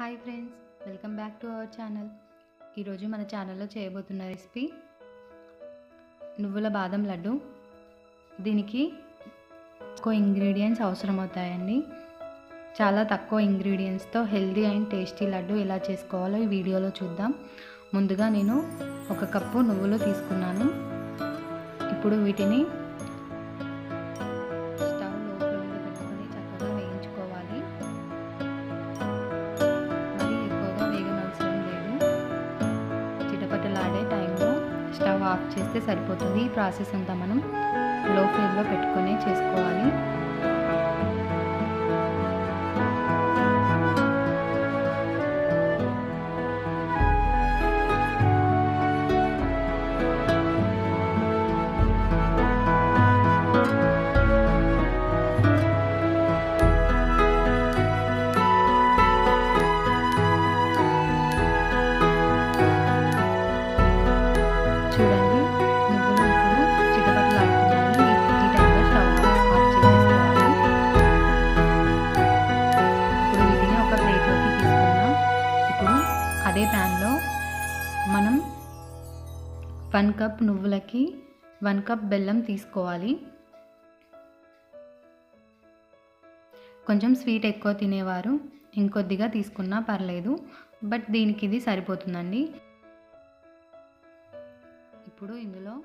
Hi friends welcome back to our channel. ఈరోజు మన ఛానల్లో చేయబోతున్న రెసిపీ నువ్వుల బాదం లడ్డు. దీనికి ఎక్కువ ఇంగ్రీడియంట్స్ అవసరం అవుతాయండి చాలా తక్కువ ఇంగ్రీడియంట్స్తో హెల్దీ అండ్ టేస్టీ లడ్డు ఎలా చేసుకోవాలో ఈ వీడియోలో చూద్దాం. ముందుగా నేను ఒక కప్పు నువ్వులు తీసుకున్నాను. ఇప్పుడు వీటిని ఆఫ్ చేస్తే సరిపోతుంది. ఈ ప్రాసెస్ అంతా మనం లో ఫ్లేమ్లో పెట్టుకొని చేసుకోవాలి. వన్ కప్ నువ్వులకి వన్ కప్ బెల్లం తీసుకోవాలి. కొంచెం స్వీట్ ఎక్కువ తినేవారు ఇంకొద్దిగా తీసుకున్నా పర్లేదు బట్ దీనికి ఇది సరిపోతుందండి. ఇప్పుడు ఇందులో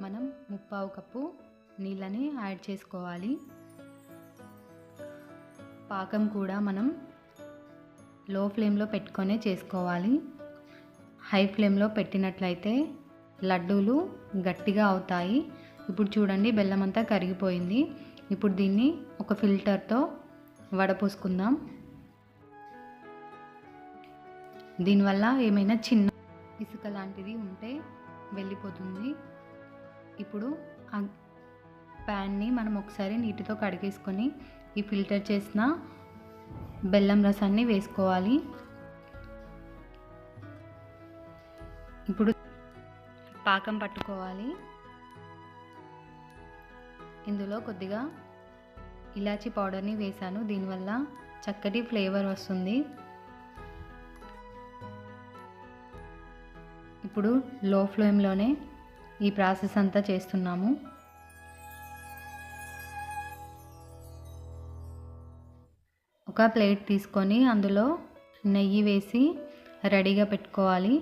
మనం ముప్పావు కప్పు నీళ్ళని యాడ్ చేసుకోవాలి. పాకం కూడా మనం లో ఫ్లేమ్లో పెట్టుకొనే చేసుకోవాలి. హై ఫ్లేమ్లో పెట్టినట్లయితే లడ్డూలు గట్టిగా అవుతాయి. ఇప్పుడు చూడండి బెల్లం అంతా కరిగిపోయింది. ఇప్పుడు దీన్ని ఒక ఫిల్టర్తో వడపోసుకుందాం. దీనివల్ల ఏమైనా చిన్న ఇసుక లాంటిది ఉంటే వెళ్ళిపోతుంది. ఇప్పుడు ఆ ప్యాన్ని మనం ఒకసారి నీటితో కడిగేసుకొని ఈ ఫిల్టర్ చేసిన బెల్లం రసాన్ని వేసుకోవాలి. ఇప్పుడు పాకం పట్టుకోవాలి. ఇందులో కొద్దిగా ఇలాచీ పౌడర్ని వేసాను దీనివల్ల చక్కటి ఫ్లేవర్ వస్తుంది. ఇప్పుడు లో ఫ్లేమ్లోనే ఈ ప్రాసెస్ అంతా చేస్తున్నాము. ఒక ప్లేట్ తీసుకొని అందులో నెయ్యి వేసి రెడీగా పెట్టుకోవాలి.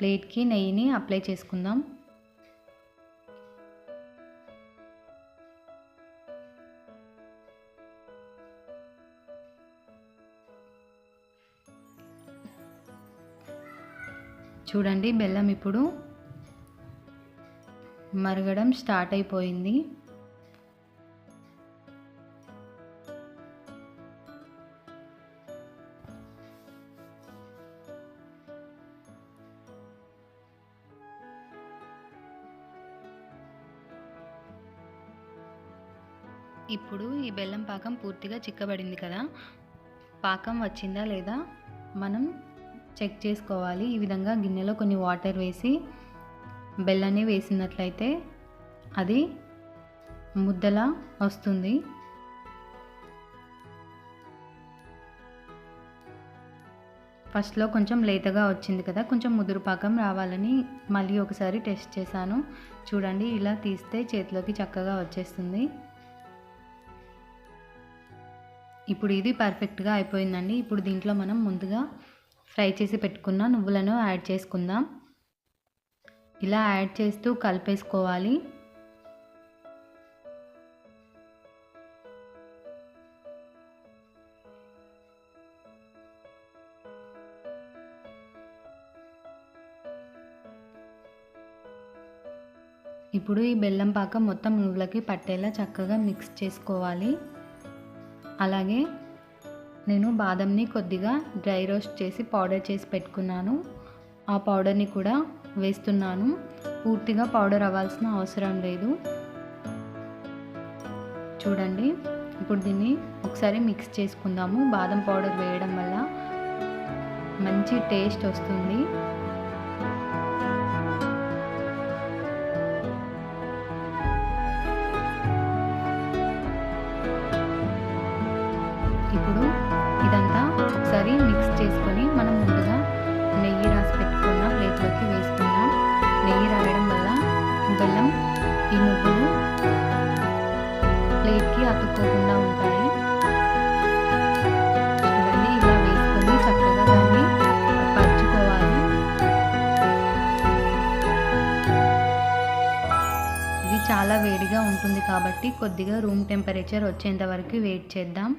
ప్లేట్కి నెయ్యిని అప్లై చేసుకుందాం. చూడండి బెల్లం ఇప్పుడు మరగడం స్టార్ట్ అయిపోయింది. ఇప్పుడు ఈ బెల్లం పాకం పూర్తిగా చిక్కబడింది కదా? పాకం వచ్చిందా లేదా? మనం చెక్ చేసుకోవాలి. ఈ విధంగా గిన్నెలో కొన్ని వాటర్ వేసి బెల్లాన్ని వేసినట్లయితే అది ముద్దలా వస్తుంది. ఫస్ట్లో కొంచెం లేతగా వచ్చింది కదా? కొంచెం ముదురు పాకం రావాలని మళ్ళీ ఒకసారి టెస్ట్ చేశాను. చూడండి ఇలా తీస్తే చేతిలోకి చక్కగా వచ్చేస్తుంది. ఇప్పుడు ఇది పర్ఫెక్ట్గా అయిపోయిందండి. ఇప్పుడు దీంట్లో మనం ముందుగా ఫ్రై చేసి పెట్టుకున్న నువ్వులను యాడ్ చేసుకుందాం. ఇలా యాడ్ చేస్తూ కలిపేసుకోవాలి. ఇప్పుడు ఈ బెల్లం పాకం మొత్తం నువ్వులకి పట్టేలా చక్కగా మిక్స్ చేసుకోవాలి. అలాగే నేను బాదంని కొద్దిగా డ్రై రోస్ట్ చేసి పౌడర్ చేసి పెట్టుకున్నాను. ఆ పౌడర్ని కూడా వేస్తున్నాను. పూర్తిగా పౌడర్ అవ్వాల్సిన అవసరం లేదు. చూడండి ఇప్పుడు దీన్ని ఒకసారి మిక్స్ చేసుకుందాము. బాదం పౌడర్ వేయడం వల్ల మంచి టేస్ట్ వస్తుంది. వేడిగా కాబట్టి కొద్దిగా రూమ్ టెంపరేచర్ వచ్చేంత వరకు వెయిట్ చేద్దాం.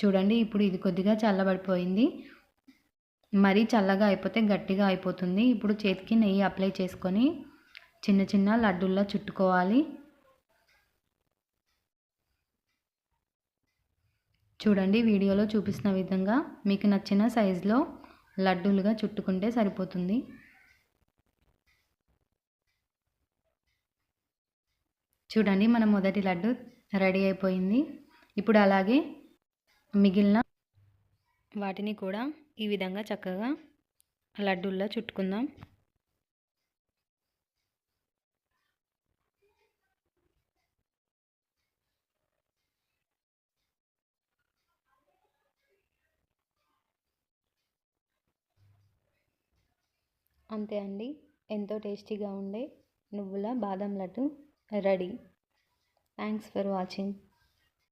చూడండి ఇప్పుడు ఇది కొద్దిగా చల్లబడిపోయింది. మరీ చల్లగా అయిపోతే గట్టిగా అయిపోతుంది. ఇప్పుడు చేతికి నెయ్యి అప్లై చేసుకొని చిన్న చిన్న లడ్డుల్లా చుట్టుకోవాలి. చూడండి వీడియోలో చూపిస్తున్న విధంగా మీకు నచ్చిన సైజులో లడ్డూలుగా చుట్టుకుంటే సరిపోతుంది. చూడండి మన మొదటి లడ్డు రెడీ అయిపోయింది. ఇప్పుడు అలాగే మిగిలిన వాటిని కూడా ఈ విధంగా చక్కగా లడ్డూల్లో చుట్టుకుందాం. అంతే అండి. ఎంతో టేస్టీగా ఉండే నువ్వుల బాదం laddu. Ready thanks for watching